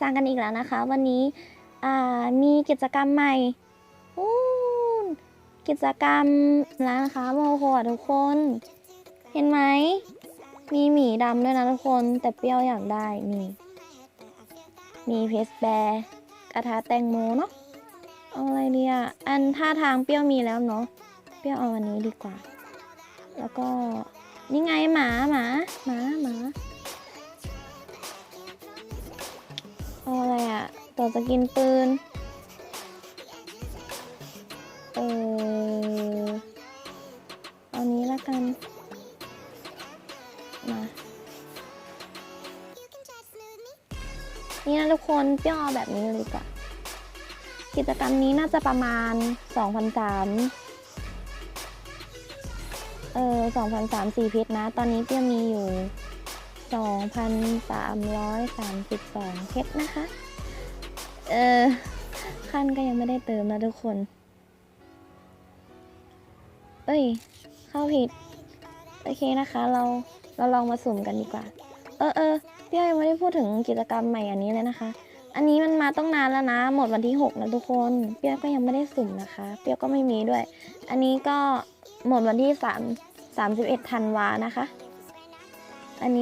ซังกันอีกแล้วนะคะ วันนี้มีกิจกรรมใหม่กิจกรรมแล้วนะคะโมโหทุกคน เห็นไหม มีหมีดำด้วยนะทุกคน แต่เปรี้ยวอยากได้ นี่ มีเพสแบร์กระทะแตงโมเนาะ เอาอะไรดีอะ อันท่าทางเปรี้ยวมีแล้วเนาะ เปรี้ยวเอาอันนี้ดีกว่า แล้วก็นี่ไงหมาหมาหมาหมา เอาอะไรอะต่อจะกินปืน เออเอานี้ละกัน มา นี่นะทุกคนเปี้ยวเอแบบนี้เลยดีกว่ากิจกรรมนี้น่าจะประมาณ2,003เออ2,003สี่พชรนะ ตอนนี้เปรี้ยมีอยู่ 2,332 เพชรนะคะ เออขั้นก็ยังไม่ได้เติมนะทุกคน เอ้ย เข้าผิด โอเคนะคะ เราเราลองมาสุ่มกันดีกว่า เออเออเปรี้ยวยังไม่ได้พูดถึงกิจกรรมใหม่อันนี้เลยนะคะ อันนี้มันมาต้องนานแล้วนะ หมดวันที่ 6 นะทุกคน เปียก็ยังไม่ได้สุ่มนะคะ เปียก็ไม่มีด้วย อันนี้ก็หมดวันที่ 3 31ธันวานะคะ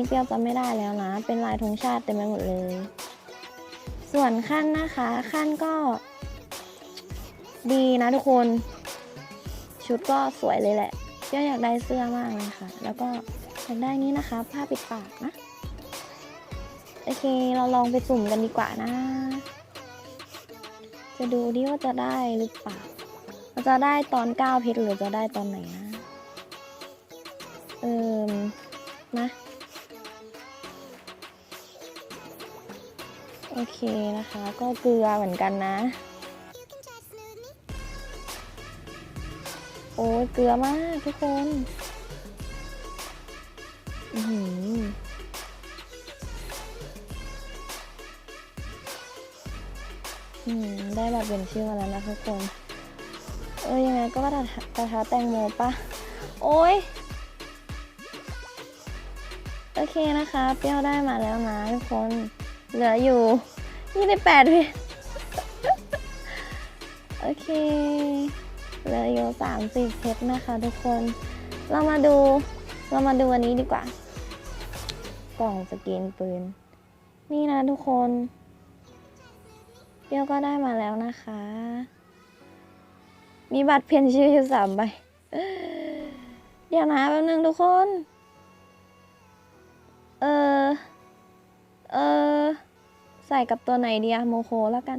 เปรี้ยวจำไม่ได้แล้วนะ เป็นลายธงชาติเต็มไปหมดเลย ส่วนขั้นนะคะขั้นก็ ดีนะทุกคน ชุดก็สวยเลยแหละเปรี้ยวอยากได้เสื้อมากเลยค่ะ แล้วก็อยากได้นี้นะคะผ้าปิดปากนะ โอเคเราลองไปสุ่มกันดีกว่านะ จะดูดิว่าจะได้หรือเปล่าเราจะได้ตอน9เพชรหรือจะได้ตอนไหนนะ เอิมนะ โอเคนะคะก็เกลือเหมือนกันนะ โอ้ยเกลือมากทุกคนอือหืออืมได้บัตรเป็นชื่อมาแล้วนะทุกคน เออยังไงก็กระทะกระทะแตงโมปะโอ้ยโอเคนะคะ เปรี้ยวได้มาแล้วนะทุกคน เหลืออยู่ยี่สิบแปดเพชรโอเค เหลืออยู่สามสิบเพชรนะคะทุกคน เรามาดู เรามาดูอันนี้ดีกว่า กล่องสกรีนปืน นี่นะทุกคนเปรี้ยวก็ได้มาแล้วนะคะ มีบัตรเพียนชื่ออยู่สามใบ เดี๋ยวนะแป๊บนึงทุกคน เออ เออ ใส่กับตัวไหนดีอะโมโคแล้วกัน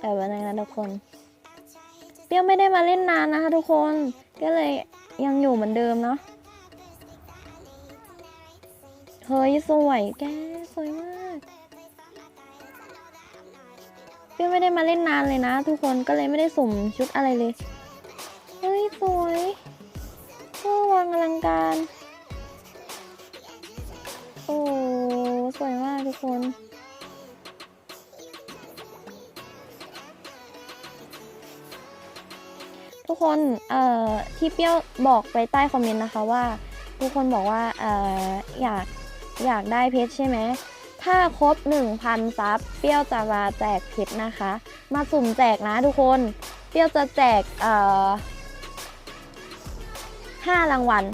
แต่วันนี้นะทุกคน เปรี้ยวไม่ได้มาเล่นนานนะคะทุกคน ก็เลยยังอยู่เหมือนเดิมเนาะ เฮ้ยสวยแกสวยมาก เปรี้ยวไม่ได้มาเล่นนานเลยนะ ทุกคนก็เลยไม่ได้สุ่มชุดอะไรเลย เฮ้ยสวยเพื่อวางอลังการ ทุกคน ทุกคนเอ่อที่เปี้ยวบอกไปใต้คอมเมนต์นะคะว่า ทุกคนบอกว่าเอ่ออยากอยากได้เพชรใช่ไหมถ้าครบ 1,000 ซับเปี้ยวจะมาแจกเพชรนะคะ มาสุ่มแจกนะทุกคนเปี้ยวจะแจกเอ่อห้ารางวัล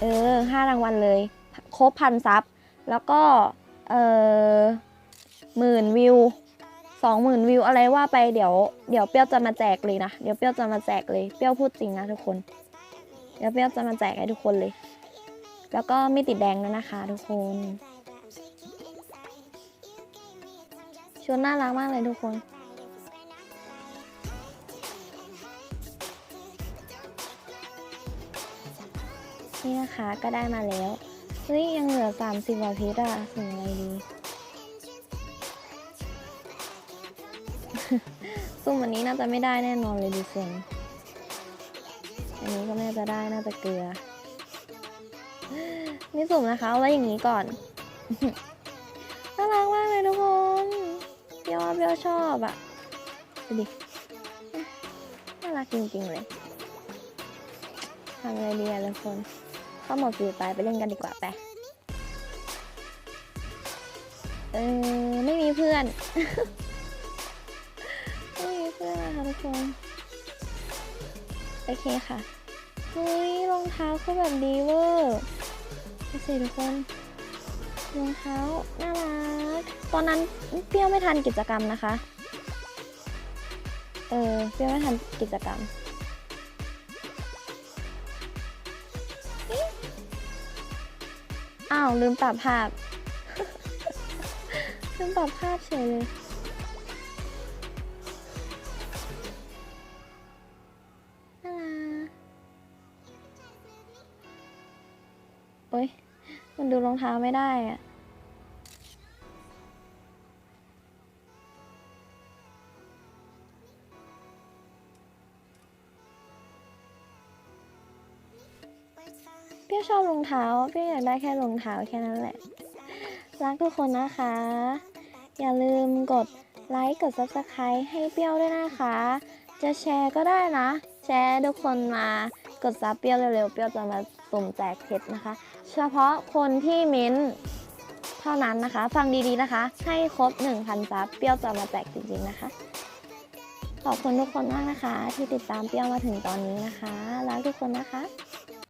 เออห้ารางวัลเลย ครบพันซับ แล้วก็ เอ่อหมื่นวิวสองหมื่นวิวอะไรว่าไปเดี๋ยวเดี๋ยวเปรี้ยวจะมาแจกเลยนะเดี๋ยวเปรี้ยวจะมาแจกเลยเปรี้ยวพูดจริงนะทุกคน เดี๋ยวเปรี้ยวจะมาแจกให้ทุกคนเลย แล้วก็ไม่ติดแดงแล้วนะคะ ทุกคนชุดน่ารักมากเลยทุกคน นี่นะคะก็ได้มาแล้ว เฮ้ย ยังเหลือ30กว่าเพชรอะส่งอะไรดี ซุ่มอันนี้น่าจะไม่ได้แน่นอนเลยดิเซนอันนี้ก็ไม่น่าจะได้น่าจะเกลือ นี่สุ่มนะคะเอาไว้อย่างนี้ก่อน น่ารักมากเลยทุกคนเบียวว่าเบียวชอบอะดูดิ น่ารักจริงๆเลยทำอะไรดีอะทุกคน เข้าหมดฟรีไฟล์ไปเล่นกันดีกว่าไป เออไม่มีเพื่อน ไม่มีเพื่อนนะคะทุกคน โอเคค่ะเฮ้ยรองเท้าคือแบบดีเวอร์ดูสิทุกคนรองเท้าน่ารัก ตอนนั้นเปรี้ยวไม่ทันกิจกรรมนะคะ เออเปรี้ยวไม่ทันกิจกรรม อ้าวลืมปรับภาพ ลืมปรับภาพเฉยเลย น่ารักโอ๊ยมันดูรองเท้าไม่ได้อะ เปรี้ยวชอบรองเท้าเปรี้ยวอยากได้แค่รองเท้าแค่นั้นแหละ รักทุกคนนะคะ อย่าลืมกดไลค์กด subscribe ให้เปรี้ยวด้วยนะคะ จะแชร์ก็ได้นะ แชร์ทุกคนมากดซับเปรี้ยวเร็วๆ เปรี้ยวจะมาสุ่มแจกเพชรนะคะ เฉพาะคนที่เม้นเท่านั้นนะคะ ฟังดีๆนะคะ ให้ครบ 1,000 ซับ เปรี้ยวจะมาแจกจริงๆนะคะ ขอบคุณทุกคนมากนะคะ ที่ติดตามเปรี้ยวมาถึงตอนนี้นะคะ รักทุกคนนะคะ